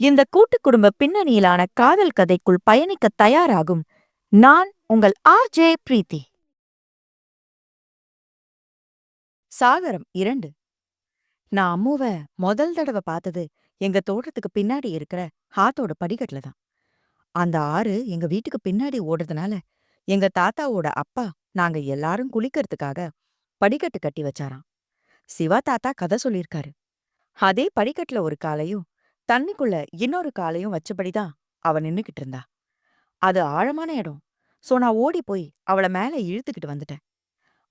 இந்த கூட்டு குடும்ப பின்னணியிலான காதல் கதைக்குள் பயணிக்க தயாராகும். நான் உங்கள் ஆர் ஜே பிரீத்தி. சாகரம் இரண்டு. நான் அம்முவ முதல் தடவை பார்த்தது எங்க தோட்டத்துக்கு பின்னாடி இருக்கிற ஹாத்தோட படிக்கட்டுல தான். அந்த ஆறு எங்க வீட்டுக்கு பின்னாடி ஓடுறதுனால எங்க தாத்தாவோட அப்பா நாங்க எல்லாரும் குளிக்கிறதுக்காக படிக்கட்டு கட்டி வச்சாராம். சிவா தாத்தா கதை சொல்லியிருக்காரு. அதே படிக்கட்டுல ஒரு காலையும் தண்ணிக்குள்ள இன்னொரு காலையும் வச்சபடிதான் அவ நின்னுகிட்டு இருந்தா. அது ஆழமான இடம். சோ நான் ஓடி போய் அவள மேல இழுத்துக்கிட்டு வந்துட்டேன்.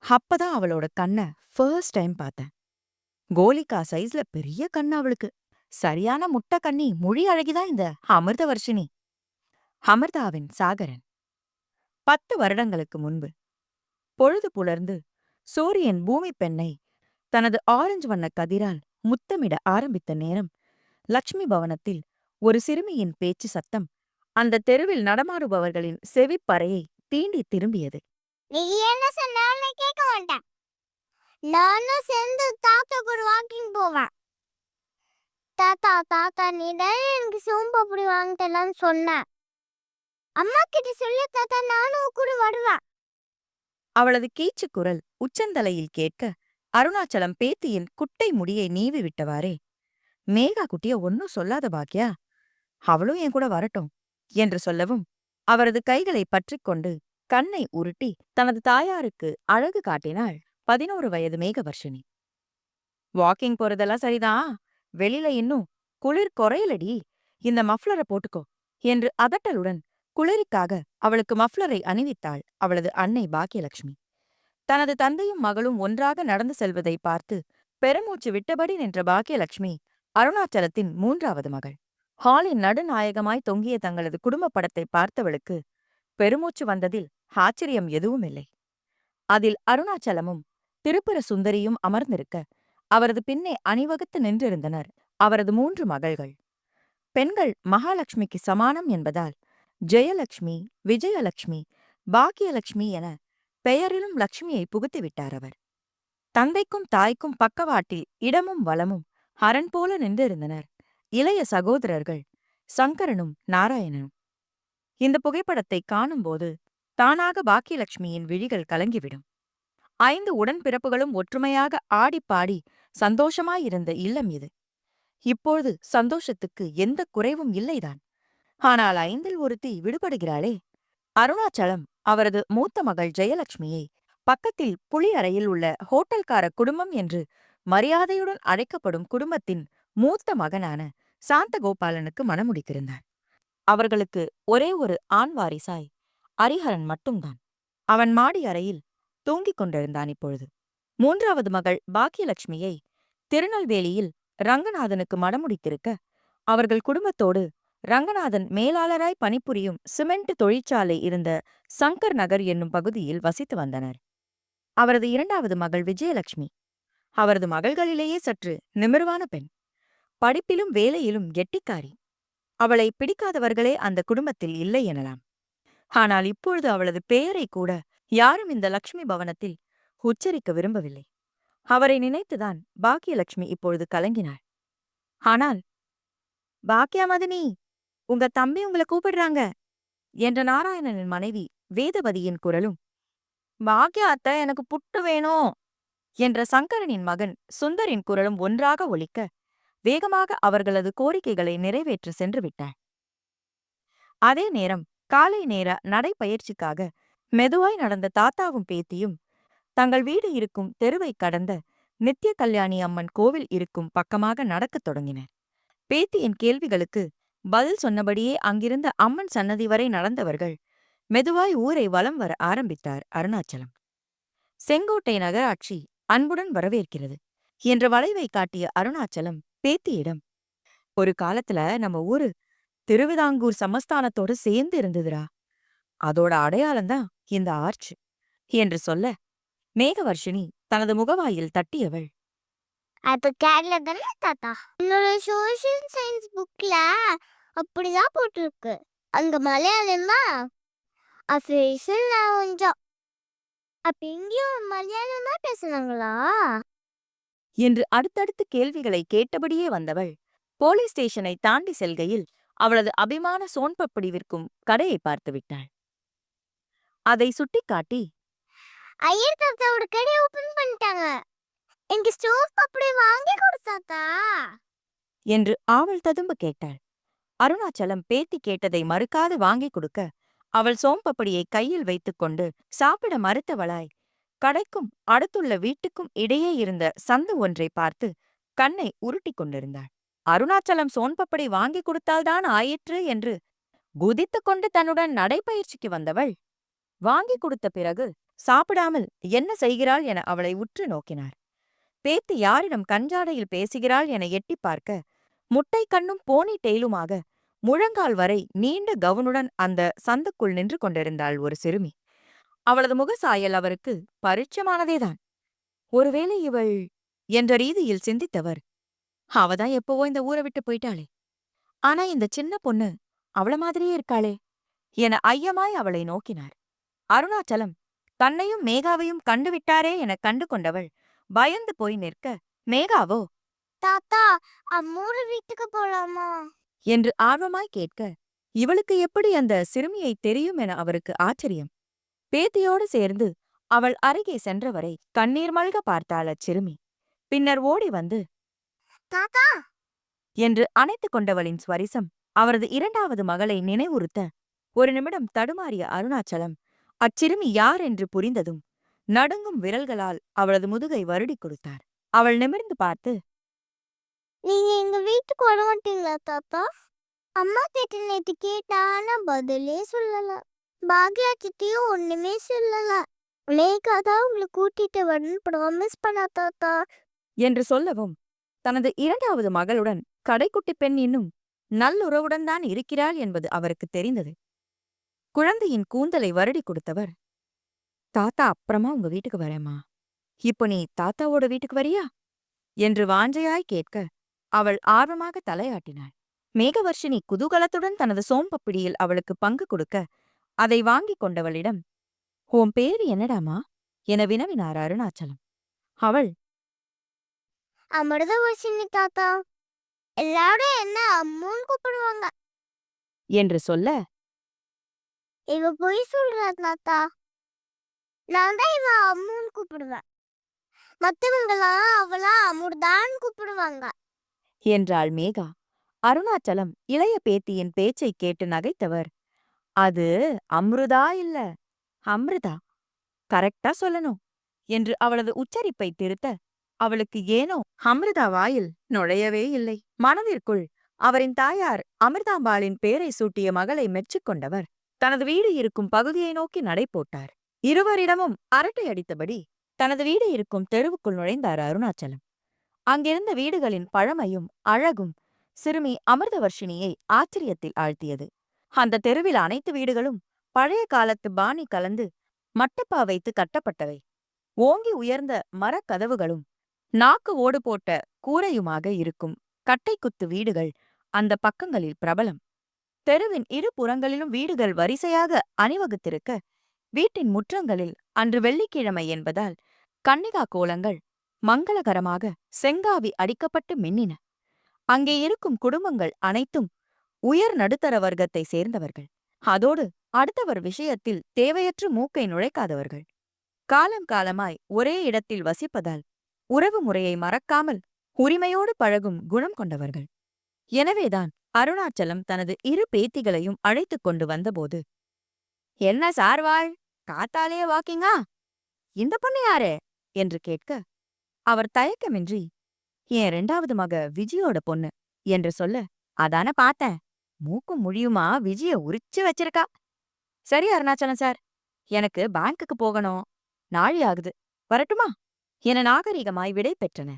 அப்பதான் அவளோட கண்ணை ஃபர்ஸ்ட் டைம் பார்த்தேன். கோலிக்கா சைஸ்ல பெரிய கண்ணு அவளுக்கு. சரியான முட்டை கண்ணி மொழி அழகிதான் இந்த அமிர்தவர்ஷினி. அமிர்தாவின் சாகரன். பத்து வருடங்களுக்கு முன்பு பொழுது புலர்ந்து சூரியன் பூமி பெண்ணை தனது ஆரஞ்சு வண்ண கதிரால் முத்தமிட ஆரம்பித்த நேரம் லக்ஷ்மி பவனத்தில் ஒரு சிறுமியின் பேச்சு சத்தம் அந்த தெருவில் நடமாடுபவர்களின் செவிப்பறையை தீண்டி திரும்பியது. நீ என்ன சொன்னாலும் கேட்க மாட்டேன். நானும் சேர்ந்து தாத்தா கூட வாக்கிங் போவேன். தாத்தா தாத்தா நீ தான் எனக்கு சோம்பு அப்படி வாங்கி தரலான்னு சொன்ன. அம்மா கிட்ட சொல்லி தாத்தா நானும் கூட வருவேன். அவளது கீச்சு குரல் உச்சந்தலையில் கேட்க அருணாச்சலம் பேத்தியின் குட்டை முடியை நீவி விட்டவாறே மேகா குட்டிய ஒன்னும் சொல்லாத பாக்கியா அவளும் என் கூட வரட்டும் என்று சொல்லவும் அவரது கைகளை பற்றிக்கொண்டு கண்ணை உருட்டி தனது தாயாருக்கு அழகு காட்டினாள் பதினோரு வயது மேகவர்ஷினி. வாக்கிங் போறதெல்லாம் சரிதான் வெளியில இன்னும் குளிர் குறையலடி. இந்த மஃப்ளரை போட்டுக்கோ என்று அதட்டலுடன் குளிருக்காக அவளுக்கு மஃப்ளரை அணிவித்தாள் அவளது அன்னை பாக்கியலட்சுமி தனது தந்தையும் மகளும் ஒன்றாக நடந்து செல்வதை பார்த்து பெருமூச்சு விட்டபடி நின்ற பாக்கியலட்சுமி அருணாச்சலத்தின் மூன்றாவது மகள். ஹாலின் நடுநாயகமாய் தொங்கிய தங்களது குடும்ப படத்தை பார்த்தவளுக்கு பெருமூச்சு வந்ததில் ஆச்சரியம் எதுவும் இல்லை. அதில் அருணாச்சலமும் திருப்புர சுந்தரியும் அமர்ந்திருக்க அவரது பின்னே அணிவகுத்து நின்றிருந்தனர் அவரது மூன்று மகள்கள். பெண்கள் மகாலட்சுமிக்கு சமானம் என்பதால் ஜெயலட்சுமி விஜயலட்சுமி பாக்கியலட்சுமி என பெயரிலும் லட்சுமியை புகுத்திவிட்டார் அவர். தந்தைக்கும் தாய்க்கும் பக்கவாட்டில் இடமும் வளமும் அரண் போல நின்றிருந்தனர். இளைய சகோதரர்கள் சங்கரனும் நாராயணனும். இந்த புகைப்படத்தை காணும்போது தானாக பாக்கியலட்சுமியின் விழிகள் கலங்கிவிடும். ஐந்து உடன்பிறப்புகளும் ஒற்றுமையாக ஆடிப்பாடி சந்தோஷமாயிருந்த இல்லம் இது. இப்பொழுது சந்தோஷத்துக்கு எந்த குறைவும் இல்லைதான். ஆனால் ஐந்தில் ஒருத்தி விடுபடுகிறாளே. அருணாச்சலம் அவரது மூத்த மகள் ஜெயலட்சுமியை பக்கத்தில் புலி அறையில் உள்ள ஹோட்டல்கார குடும்பம் என்று மரியாதையுடன் அழைக்கப்படும் குடும்பத்தின் மூத்த மகனான சாந்தகோபாலனுக்கு மணமுடித்திருந்தார் அவர்களுக்கு ஒரே ஒரு ஆண் வாரிசாய் அரிஹரன் மட்டும்தான். அவன் மாடி அறையில் தூங்கிக் கொண்டிருந்தான் இப்பொழுது. மூன்றாவது மகள் பாக்கியலட்சுமியை திருநெல்வேலியில் ரங்கநாதனுக்கு மடமுடித்திருக்க அவர்கள் குடும்பத்தோடு ரங்கநாதன் மேலாளராய் பணிபுரியும் சிமெண்ட் தொழிற்சாலை இருந்த சங்கர் நகர் என்னும் பகுதியில் வசித்து வந்தனர். அவரது இரண்டாவது மகள் விஜயலட்சுமி அவரது மகள்களிலேயே சற்று நிமிர்வான பெண். படிப்பிலும் வேலையிலும் கெட்டிக்காரி. அவளை பிடிக்காதவர்களே அந்த குடும்பத்தில் இல்லை எனலாம். ஆனால் இப்பொழுது அவளது பெயரை கூட யாரும் இந்த லக்ஷ்மி பவனத்தில் உச்சரிக்க விரும்பவில்லை. அவரை நினைத்துதான் பாக்கியலட்சுமி இப்பொழுது கலங்கினாள். ஆனால் பாக்கியா மதினி உங்க தம்பி உங்களை கூப்பிடுறாங்க என்ற நாராயணனின் மனைவி வேதவதியின் குரலும் பாக்கியா அத்தை எனக்கு புட்டு வேணும் என்ற சங்கரனின் மகன் சுந்தரின் குரலும் ஒன்றாக ஒலிக்க வேகமாக அவர்களது கோரிக்கைகளை நிறைவேற்ற சென்று விட்டார். அதே நேரம் காலை நேர நடைப்பயிற்சிக்காக மெதுவாய் நடந்த தாத்தாவும் பேத்தியும் தங்கள் வீடு இருக்கும் தெருவை கடந்த நித்திய கல்யாணி அம்மன் கோவில் இருக்கும் பக்கமாக நடக்கத் தொடங்கினர். பேத்தியின் கேள்விகளுக்கு பதில் சொன்னபடியே அங்கிருந்த அம்மன் சன்னதி வரை நடந்தவர்கள் மெதுவாய் ஊரை வலம் வர ஆரம்பித்தார் அருணாச்சலம். செங்கோட்டை நகராட்சி அன்புடன் வரவேற்கிறது. என்ற வளைவை காட்டிய அருணாச்சலம் பேத்தியிடம் ஒரு காலத்துல நம்ம ஊரு திருவிதாங்கூர் சமஸ்தானத்தோட சேர்ந்து இருந்ததுடா. அதோட அடையாளம்தான் இந்த ஆர்ச். என்று சொல்ல மேகவர்ஷினி தனது முகவாயில் தட்டியவள் அது கேரளா தானே தாத்தா? என்னோட சோஷியல் சயின்ஸ் புக்ல அப்படிதான் போட்டிருக்கு. அங்க மலையாளம் தான். அஃபீஷியல் கொஞ்சம் அப்ப இங்கேயும் மலையாளம் தான் பேசுனாங்களா? என்று அடுத்தடுத்து கேள்விகளை கேட்டபடியே வந்தவள். போலீஸ் ஸ்டேஷனை தாண்டி செல்கையில் அவளது அபிமான சோன்பப்படி விற்கும் கடையை பார்த்து விட்டாள். அதை சுட்டிக்காட்டி ஐயர் தாத்தாவோட கடை ஓபன் பண்ணிட்டாங்க. எனக்கு ஸ்டோர் அப்படி வாங்கி கொடுத்தாத்தா? என்று ஆவல் ததும்ப கேட்டாள். அருணாச்சலம் பேத்தி கேட்டதை மறுக்காது வாங்கிக் கொடுக்க அவள் சோம்பப்படியை கையில் வைத்துக்கொண்டு சாப்பிட மறுத்தவளாய். கடைக்கும் அடுத்துள்ள வீட்டுக்கும் இடையே இருந்த சந்து ஒன்றை பார்த்து கண்ணை உருட்டிக் கொண்டிருந்தாள். அருணாச்சலம் சோன்பப்படி வாங்கிக் கொடுத்தால்தான் ஆயிற்று என்று குதித்துக் கொண்டு தன்னுடன் நடைப்பயிற்சிக்கு வந்தவள் வாங்கிக் கொடுத்த பிறகு சாப்பிடாமல் என்ன செய்கிறாள் என அவளை உற்று நோக்கினார் பேத்தி யாரிடம் கஞ்சாடையில் பேசுகிறாள் என எட்டிப் பார்க்க முட்டை கண்ணும் போனி டெய்லுமாக முழங்கால் வரை நீண்ட கவுனுடன் அந்த சந்துக்குள் நின்று கொண்டிருந்தாள் ஒரு சிறுமி. அவளது முகசாயல் அவருக்கு பரிச்சயமானதேதான் ஒருவேளை இவள் என்ற ரீதியில் சிந்தித்தவர் அவதான் எப்பவோ இந்த ஊரை விட்டு போயிட்டாளே. ஆனா இந்த சின்ன பொண்ணு அவள மாதிரியே இருக்காளே என ஐயமாய் அவளை நோக்கினார். அருணாச்சலம் தன்னையும் மேகாவையும் கண்டுவிட்டாரே என கண்டு கொண்டவள் பயந்து போய் நிற்க மேகாவோ? தாத்தா அம்மூரு வீட்டுக்கு போலாமா? என்று ஆர்வமாய் கேட்க இவளுக்கு எப்படி அந்த சிறுமியை தெரியும் என அவருக்கு ஆச்சரியம்? பேத்தியோடு சேர்ந்து அவள் அருகே சென்றவரை கண்ணீர் மல்க பார்த்தாள் அச்சிறுமி. பின்னர் ஓடி வந்து தாத்தா! என்று அணைத்துக் கொண்டவளின் ஸ்வரிசம் அவரது இரண்டாவது மகளை நினைவுறுத்த ஒரு நிமிடம் தடுமாறிய அருணாச்சலம் அச்சிறுமி யார் என்று புரிந்ததும் நடுங்கும் விரல்களால் அவளது முதுகை வருடிக் கொடுத்தார். அவள் நிமிர்ந்து பார்த்து நீங்க எங்க வீட்டுக்கு வர மாட்டீங்களா தாத்தா? அம்மா கிட்ட நேற்று கேட்டா ஆனா பதிலே சொல்லல. பாக்யா கிட்டயும் ஒண்ணுமே சொல்லல. மேகா தான் உங்களை கூட்டிட்டு வரணும்னு ப்ராமிஸ் பண்ணா தாத்தா. என்று சொல்லவும் தனது இரண்டாவது மகளுடன் கடைக்குட்டி பெண் இன்னும் நல்லுறவுடன் தான் இருக்கிறாள் என்பது அவருக்கு தெரிந்தது. குழந்தையின் கூந்தலை வருடி கொடுத்தவர் தாத்தா அப்புறமா உங்க வீட்டுக்கு வரேம்மா. இப்போ நீ தாத்தாவோட வீட்டுக்கு வரியா? என்று வாஞ்சையாய் கேட்க அவள் ஆர்வமாக தலையாட்டினாள். மேகவர்ஷினி குதூகலத்துடன் தனது சோம்பப்பிடியில் அவளுக்கு பங்கு கொடுக்க அதை வாங்கிக் கொண்டவளிடம் உன் பேரு என்னடாமா? என வினவினார் அருணாச்சலம். அவள் அமிர்தவர்ஷினி தாத்தா எல்லாரும் என்ன அம்முன்னு கூப்பிடுவாங்க. என்று சொல்ல இவ பொய் சொல்றா தாத்தா. நான் தான் இவ அம்முன்னு கூப்பிடுவேன். மத்தவங்களாம் அவளா அமுர்தான்னு கூப்பிடுவாங்க. என்றாள் மேகா. அருணாச்சலம் இளைய பேத்தியின் பேச்சைக் கேட்டு நகைத்தவர். அது அம்ருதா இல்ல. அம்ருதா? கரெக்டா சொல்லணும். என்று அவளது உச்சரிப்பை திருத்த அவளுக்கு ஏனோ அமிர்தா வாயில் நுழையவே இல்லை. மனதிற்குள் அவரின் தாயார் அமிர்தாம்பாளின் பேரை சூட்டிய மகளை மெச்சிக்கொண்டவர் தனது வீடு இருக்கும் பகுதியை நோக்கி நடை போட்டார் இருவரிடமும் அரட்டை அடித்தபடி தனது வீடு இருக்கும் தெருவுக்குள் நுழைந்தார் அருணாச்சலம். அங்கிருந்த வீடுகளின் பழமையும் அழகும் சிறுமி அமிர்தவர்ஷினியை ஆச்சரியத்தில் ஆழ்த்தியது. அந்த தெருவில் அனைத்து வீடுகளும் பழைய காலத்து பாணி கலந்து மட்டப்பா வைத்து கட்டப்பட்டவை. ஓங்கி உயர்ந்த மரக்கதவுகளும் நாக்கு ஓடு போட்ட கூரையுமாக இருக்கும் கட்டைக்குத்து வீடுகள் அந்த பக்கங்களில் பிரபலம். தெருவின் இரு புறங்களிலும் வீடுகள் வரிசையாக அணிவகுத்திருக்க வீட்டின் முற்றங்களில் அன்று வெள்ளிக்கிழமை என்பதால் கன்னிகா கோலங்கள் மங்களகரமாக செங்காவி அடிக்கப்பட்டு மின்னின. அங்கே இருக்கும் குடும்பங்கள் அனைத்தும் உயர் நடுத்தர வர்க்கத்தை சேர்ந்தவர்கள். அதோடு அடுத்தவர் விஷயத்தில் தேவையற்ற மூக்கை நுழைக்காதவர்கள். காலம் காலமாய் ஒரே இடத்தில் வசிப்பதால் உறவு முறையை மறக்காமல் உரிமையோடு பழகும் குணம் கொண்டவர்கள். எனவேதான் அருணாச்சலம் தனது இரு பேத்திகளையும் அழைத்துக் கொண்டு வந்தபோது என்ன சார்வாள் காத்தாலேயே வாக்கிங்கா? இந்த பொண்ணு யாரு? என்று கேட்க அவர் தயக்கமின்றி என் ரெண்டாவது மக விஜயோட பொண்ணு என்று சொல்ல அதான பார்த்தேன். மூக்கும் முழியுமா? விஜய உரிச்சு வச்சிருக்கா. சரி அருணாச்சலம் சார் எனக்கு பேங்க்குக்கு போகணும். நாழி ஆகுது. வரட்டுமா? என நாகரிகமாய் விடை பெற்றன.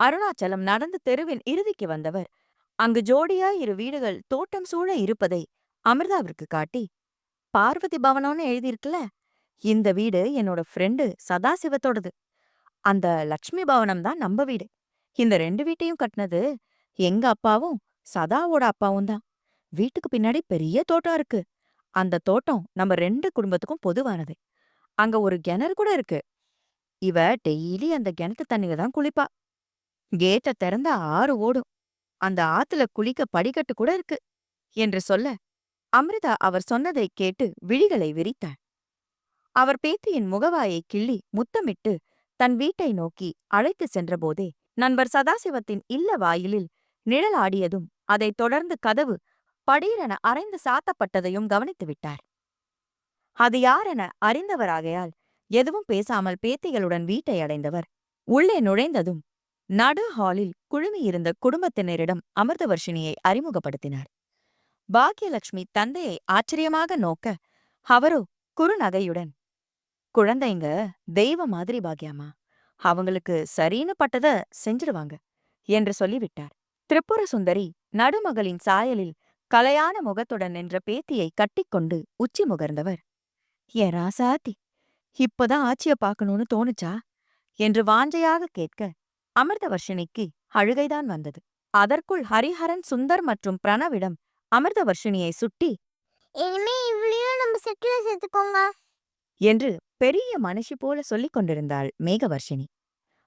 அருணாச்சலம் நடந்து தெருவின் இறுதிக்கு வந்தவர் அங்கு ஜோடியா இரு வீடுகள் தோட்டம் சூழ இருப்பதை அமிர்தாவிற்கு காட்டி பார்வதி பவனம்னு எழுதியிருக்குல்ல? இந்த வீடு என்னோட ஃப்ரெண்டு சதாசிவத்தோடது. அந்த லக்ஷ்மி பவனம் தான் நம்ம வீடு. இந்த ரெண்டு வீட்டையும் கட்டினது எங்க அப்பாவும் சதாவோட அப்பாவும் தான். வீட்டுக்கு பின்னாடி பெரிய தோட்டம் இருக்கு. அந்த தோட்டம் நம்ம ரெண்டு குடும்பத்துக்கும் பொதுவானது. அங்க ஒரு கிணறு கூட இருக்கு. இவ டெய்லி அந்த கிணத்து தண்ணியில தான் குளிப்பா. கேட்ட திறந்த ஆறு ஓடும். அந்த ஆத்துல குளிக்க படிக்கட்டு கூட இருக்கு என்று சொல்ல அமிர்தா அவர் சொன்னதைக் கேட்டு விழிகளை விரித்தாள். அவர் பேத்தியின் முகவாயை கிள்ளி முத்தமிட்டு தன் வீட்டை நோக்கி அழைத்து சென்றபோதே நண்பர் சதாசிவத்தின் இல்ல வாயிலில் நிழலாடியதும் அதைத் தொடர்ந்து கதவு படீரென அரைந்து சாத்தப்பட்டதையும் கவனித்து விட்டார். அது யாரென அறிந்தவராகையால் எதுவும் பேசாமல் பேத்திகளுடன் வீட்டை அடைந்தவர். உள்ளே நுழைந்ததும் நடு ஹாலில் குழுமியிருந்த குடும்பத்தினரிடம் அமிர்தவர்ஷினியை அறிமுகப்படுத்தினார். பாக்யலட்சுமி தந்தையை ஆச்சரியமாக நோக்க அவரோ குறுநகையுடன் குழந்தைங்க தெய்வ மாதிரி பாக்யாமா அவங்களுக்கு சரின்னு பட்டத செஞ்சிடுவாங்க என்று சொல்லிவிட்டார். திரிபுர சுந்தரி நடுமகளின் சாயலில் கலையான முகத்துடன் நின்ற பேத்தியை கட்டிக்கொண்டு உச்சி முகர்ந்தவர். ஏ ராசாத்தி இப்பதான் ஆச்சிய பார்க்கணும்னு தோணுச்சா? என்று வாஞ்சையாக கேட்க அமிர்தவர்ஷினிக்கு அழுகைதான் வந்தது. அதற்குள் ஹரிஹரன் சுந்தர் மற்றும் பிரணவிடம் அமிர்தவர்ஷினியை சுட்டி இனிமே இவளையும் நம்ம செட்டில சேர்த்துக்கோங்க. என்று பெரிய மனுஷி போல சொல்லிக் கொண்டிருந்தாள் மேகவர்ஷினி.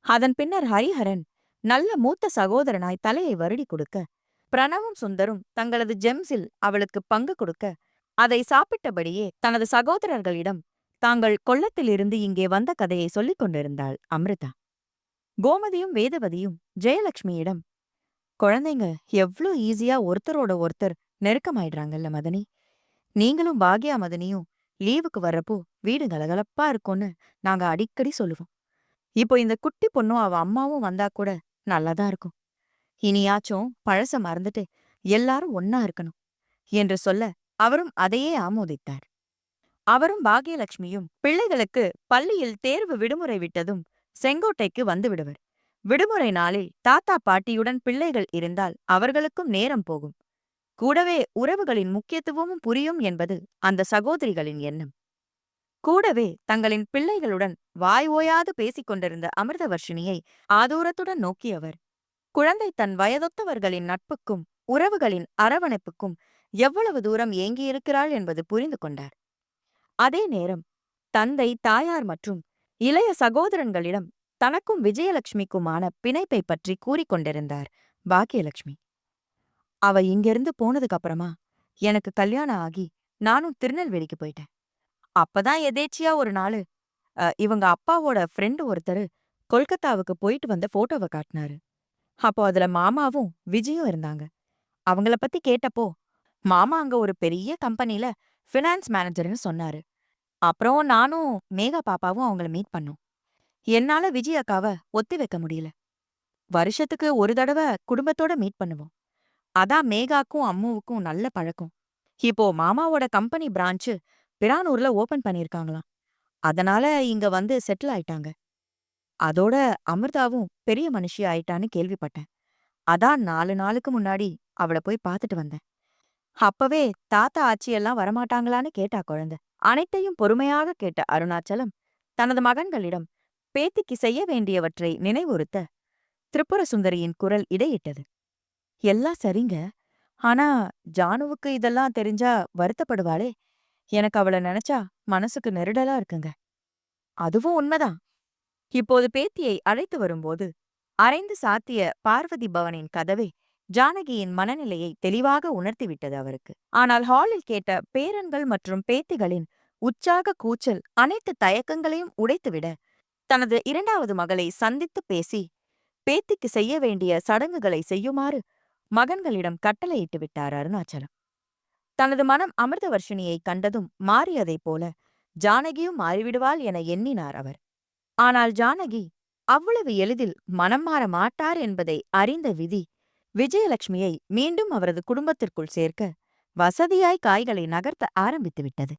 அதன் பின்னர் ஹரிஹரன் நல்ல மூத்த சகோதரனாய் தலையை வருடி கொடுக்க பிரணவும் சுந்தரும் தங்களது ஜெம்ஸில் அவளுக்கு பங்கு கொடுக்க அதை சாப்பிட்டபடியே தனது சகோதரர்களிடம் தாங்கள் கொல்லத்திலிருந்து இங்கே வந்த கதையை சொல்லிக் கொண்டிருந்தாள் அமிர்தா. கோமதியும் வேதவதியும் ஜெயலட்சுமியிடம் குழந்தைங்க எவ்ளோ ஈஸியா ஒருத்தரோட ஒருத்தர் நெருக்கமாயிடுறாங்கல்ல மதனி. நீங்களும் பாக்யா மதனியும் லீவுக்கு வர்றப்போ வீடு கலகலப்பா இருக்கும்னு நாங்க அடிக்கடி சொல்லுவோம். இப்போ இந்த குட்டி பொண்ணும் அவ அம்மாவும் வந்தா கூட நல்லாதான் இருக்கும். இனியாச்சும் பழச மறந்துட்டு எல்லாரும் ஒன்னா இருக்கணும் என்று சொல்ல அவரும் அதையே ஆமோதித்தார். அவரும் பாகியலட்சுமியும் பிள்ளைகளுக்கு பள்ளியில் தேர்வு விடுமுறை விட்டதும் செங்கோட்டைக்கு வந்து விடுவர். விடுமுறை நாளில் தாத்தா பாட்டியுடன் பிள்ளைகள் இருந்தால் அவர்களுக்கும் நேரம் போகும். கூடவே உறவுகளின் முக்கியத்துவமும் புரியும் என்பது அந்த சகோதரிகளின் எண்ணம். கூடவே தங்களின் பிள்ளைகளுடன் வாய் ஓயாது பேசிக் கொண்டிருந்த அமிர்தவர்ஷினியை ஆதூரத்துடன் நோக்கியவர். குழந்தை தன் வயதொத்தவர்களின் நட்புக்கும் உறவுகளின் அரவணைப்புக்கும் எவ்வளவு தூரம் ஏங்கியிருக்கிறாள் என்பது புரிந்து கொண்டார். அதே நேரம் தந்தை தாயார் மற்றும் இளைய சகோதரன்களிடம் தனக்கும் விஜயலட்சுமிக்குமான பிணைப்பை பற்றி கூறிக்கொண்டிருந்தார் பாக்கியலட்சுமி. அவ இங்கிருந்து போனதுக்கு அப்புறமா எனக்கு கல்யாணம் ஆகி நானும் திருநெல்வேலிக்கு போயிட்டேன். அப்பதான் எதேச்சியா ஒரு நாளு இவங்க அப்பாவோட ஃப்ரெண்டு ஒருத்தரு கொல்கத்தாவுக்கு போயிட்டு வந்த போட்டோவை காட்டினாரு. அப்போ அதுல மாமாவும் விஜயும் இருந்தாங்க. அவங்கள பத்தி கேட்டப்போ மாமா அங்க ஒரு பெரிய கம்பெனில ஃபினான்ஸ் மேனேஜர்னு சொன்னாரு. அப்புறம் நானும் மேகா பாப்பாவும் அவங்கள மீட் பண்ணோம். என்னால விஜய் அக்காவ ஒத்தி வைக்க முடியல. வருஷத்துக்கு ஒரு தடவை குடும்பத்தோட மீட் பண்ணுவோம். அதான் மேகாக்கும் அம்முவுக்கும் நல்ல பழக்கம். இப்போ மாமாவோட கம்பெனி பிரான்ச்சு பிரானூர்ல ஓபன் பண்ணிருக்காங்களாம் அதனால இங்க வந்து செட்டில் ஆயிட்டாங்க. அதோட அமிர்தாவும் பெரிய மனுஷி ஆயிட்டான்னு கேள்விப்பட்டேன். அதான் நாலு நாளுக்கு முன்னாடி அவள போய் பார்த்துட்டு வந்தேன். அப்பவே தாத்தா ஆச்சியெல்லாம் வரமாட்டாங்களான்னு கேட்டா குழந்தை. அனைத்தையும் பொறுமையாக கேட்ட அருணாச்சலம் தனது மகன்களிடம் பேத்திக்கு செய்ய வேண்டியவற்றை நினைவுறுத்த திரிபுர சுந்தரியின் குரல் இடையிட்டது. எல்லாம் சரிங்க. ஆனா ஜானுவுக்கு இதெல்லாம் தெரிஞ்சா வருத்தப்படுவாளே. எனக்கு அவள நினைச்சா மனசுக்கு நெருடலா இருக்குங்க. அதுவும் உண்மைதான். இப்போது பேத்தியை அழைத்து வரும்போது அரைந்து சாத்திய பார்வதி பவனின் கதவே ஜானகியின் மனநிலையை தெளிவாக உணர்த்திவிட்டது அவருக்கு. ஆனால் ஹாலில் கேட்ட பேரன்கள் மற்றும் பேத்திகளின் உற்சாக கூச்சல் அனைத்து தயக்கங்களையும் உடைத்துவிட தனது இரண்டாவது மகளை சந்தித்து பேசி பேத்திக்கு செய்ய வேண்டிய சடங்குகளை செய்யுமாறு மகன்களிடம் கட்டளையிட்டு விட்டார் அருணாச்சலம். தனது மனம் அமிர்தவர்ஷினியை கண்டதும் மாறியதைப் போல ஜானகியும் மாறிவிடுவாள் என எண்ணினார் அவர். ஆனால் ஜானகி அவ்வளவு எளிதில் மனம் மாற மாட்டார் என்பதை அறிந்த விதி விஜயலட்சுமியை மீண்டும் அவரது குடும்பத்திற்குள் சேர்க்க வசதியாய் காய்களை நகர்த்த ஆரம்பித்து விட்டது